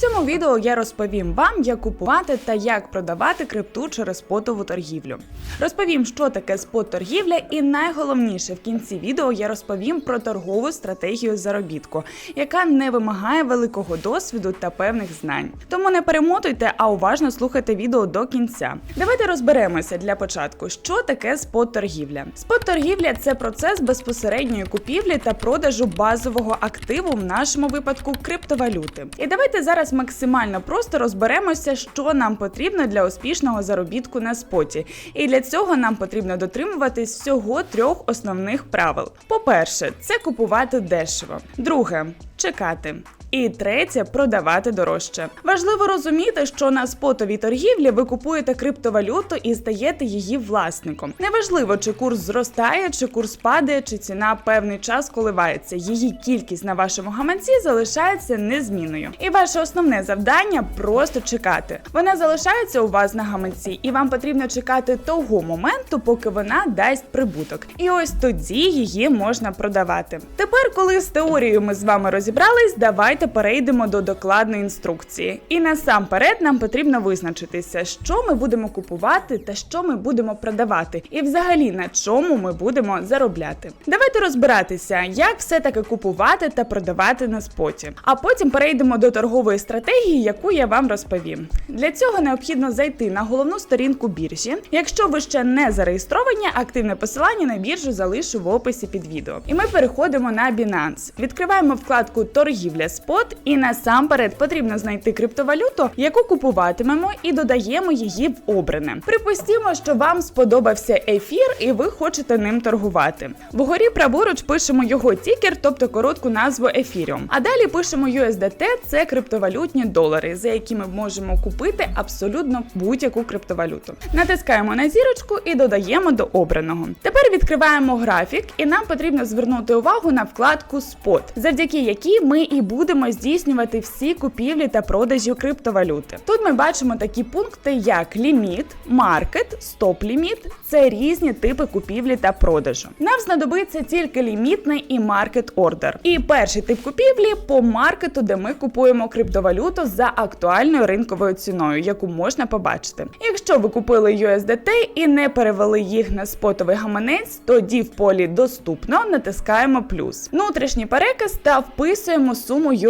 цьому відео я розповім вам, як купувати та як продавати крипту через спотову торгівлю. Розповім, що таке спот-торгівля, і найголовніше в кінці відео я розповім про торгову стратегію заробітку, яка не вимагає великого досвіду та певних знань. Тому не перемотуйте, а уважно слухайте відео до кінця. Давайте розберемося для початку, що таке спот-торгівля. Спот-торгівля – це процес безпосередньої купівлі та продажу базового активу, в нашому випадку криптовалюти. І давайте зараз максимально просто розберемося, що нам потрібно для успішного заробітку на споті. І для цього нам потрібно дотримуватись всього трьох основних правил: по-перше, це купувати дешево. Друге чекати. І третє продавати дорожче. Важливо розуміти, що на спотовій торгівлі ви купуєте криптовалюту і стаєте її власником. Неважливо, чи курс зростає, чи курс падає, чи ціна певний час коливається. Її кількість на вашому гаманці залишається незмінною. І ваше основне завдання просто чекати. Вона залишається у вас на гаманці, і вам потрібно чекати того моменту, поки вона дасть прибуток. І ось тоді її можна продавати. Тепер, коли з теорією ми з вами розібрались, давайте перейдемо до докладної інструкції. І насамперед нам потрібно визначитися, що ми будемо купувати та що ми будемо продавати, і взагалі на чому ми будемо заробляти. Давайте розбиратися, як все таки купувати та продавати на споті. А потім перейдемо до торгової стратегії, яку я вам розповім. Для цього необхідно зайти на головну сторінку біржі. Якщо ви ще не зареєстровані, активне посилання на біржу залишу в описі під відео. І ми переходимо на Binance. Відкриваємо вкладку Торгівля спот, і насамперед потрібно знайти криптовалюту, яку купуватимемо, і додаємо її в обране. Припустімо, що вам сподобався ефір, і ви хочете ним торгувати. Вгорі праворуч пишемо його тікер, тобто коротку назву ефіріум. А далі пишемо USDT, це криптовалютні долари, за які ми можемо купити абсолютно будь-яку криптовалюту. Натискаємо на зірочку і додаємо до обраного. Тепер відкриваємо графік, і нам потрібно звернути увагу на вкладку Spot, завдяки якій ми і будемо здійснювати всі купівлі та продажі криптовалюти. Тут ми бачимо такі пункти, як ліміт, маркет, стоп-ліміт. Це різні типи купівлі та продажу. Нам знадобиться тільки лімітний і маркет ордер. І перший тип купівлі по маркету, де ми купуємо криптовалюту за актуальною ринковою ціною, яку можна побачити. Якщо ви купили USDT і не перевели їх на спотовий гаманець, тоді в полі доступно натискаємо плюс. Внутрішній переказ та вписуємо суму USDT,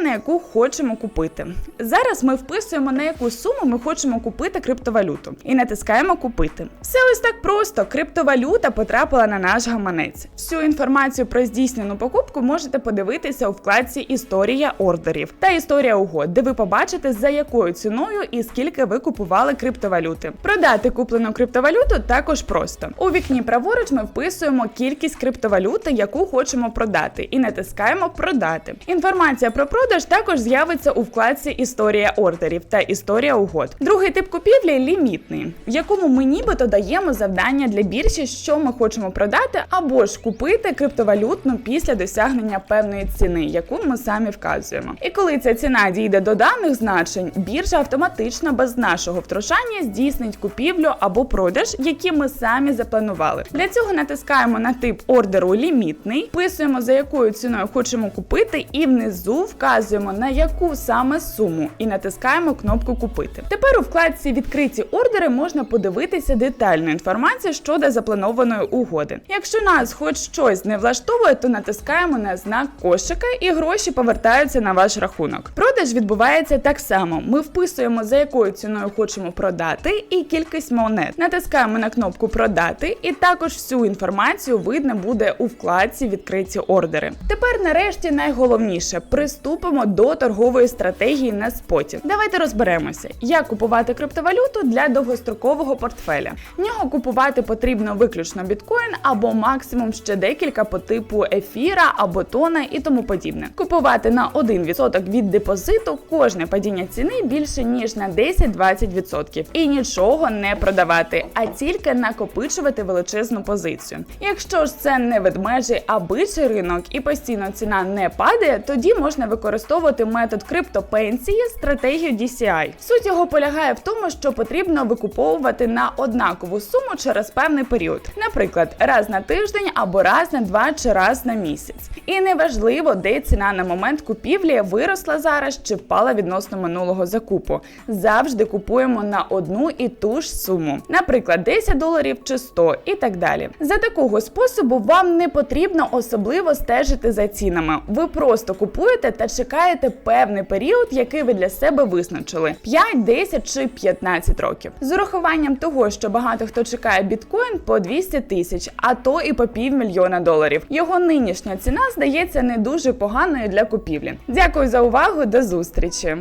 на яку хочемо купити. Зараз ми вписуємо на яку суму ми хочемо купити криптовалюту і натискаємо купити. Все ось так просто. Криптовалюта потрапила на наш гаманець. Всю інформацію про здійснену покупку можете подивитися у вкладці Історія ордерів та історія угод, де ви побачите за якою ціною і скільки ви купували криптовалюти. Продати куплену криптовалюту також просто. У вікні праворуч ми вписуємо кількість криптовалюти, яку хочемо продати, і натискаємо Продати. Інформація про продаж також з'явиться у вкладці Історія ордерів та історія угод. Другий тип купівлі лімітний, в якому ми нібито даємо завдання для біржі, що ми хочемо продати, або ж купити криптовалютну після досягнення певної ціни, яку ми самі вказуємо. І коли ця ціна дійде до даних значень, біржа автоматично без нашого втручання здійснить купівлю або продаж, які ми самі запланували. Для цього натискаємо на тип ордеру лімітний, вписуємо за якою ціною хочемо купити, і внизу вказуємо на яку саме суму і натискаємо кнопку Купити. Тепер у вкладці Відкриті ордери можна подивитися детальну інформацію щодо запланованої угоди. Якщо нас хоч щось не влаштовує, то натискаємо на знак кошика і гроші повертаються на ваш рахунок. Продаж відбувається так само. Ми вписуємо за якою ціною хочемо продати і кількість монет. Натискаємо на кнопку Продати, і також всю інформацію видно буде у вкладці Відкриті ордери. Тепер, нарешті, найголовніше приступимо до торгової стратегії на споті. Давайте розберемося, як купувати криптовалюту для довгострокового портфеля. В нього купувати потрібно виключно біткоін або максимум ще декілька по типу ефіра або тона і тому подібне. Купувати на 1% від депозиту кожне падіння ціни більше ніж на 10-20% і нічого не продавати, а тільки накопичувати величезну позицію. Якщо ж це не ведмежий, а бичий ринок і постійно ціна не падає, тоді можна використовувати метод криптопенсії, стратегію DCI. Суть його полягає в тому, що потрібно викуповувати на однакову суму через певний період, наприклад, раз на тиждень або раз на два чи раз на місяць. І неважливо, де ціна на момент купівлі виросла зараз чи впала відносно минулого закупу. Завжди купуємо на одну і ту ж суму, наприклад, 10 доларів чи 100 і так далі. За такого способу вам не потрібно особливо стежити за цінами. Ви просто купуєте та чекаєте певний період, який ви для себе визначили: 5, 10 чи 15 років. З урахуванням того, що багато хто чекає біткоін по 200 тисяч, а то і по півмільйона доларів. Його нинішня ціна здається не дуже поганою для купівлі. Дякую за увагу, до зустрічі!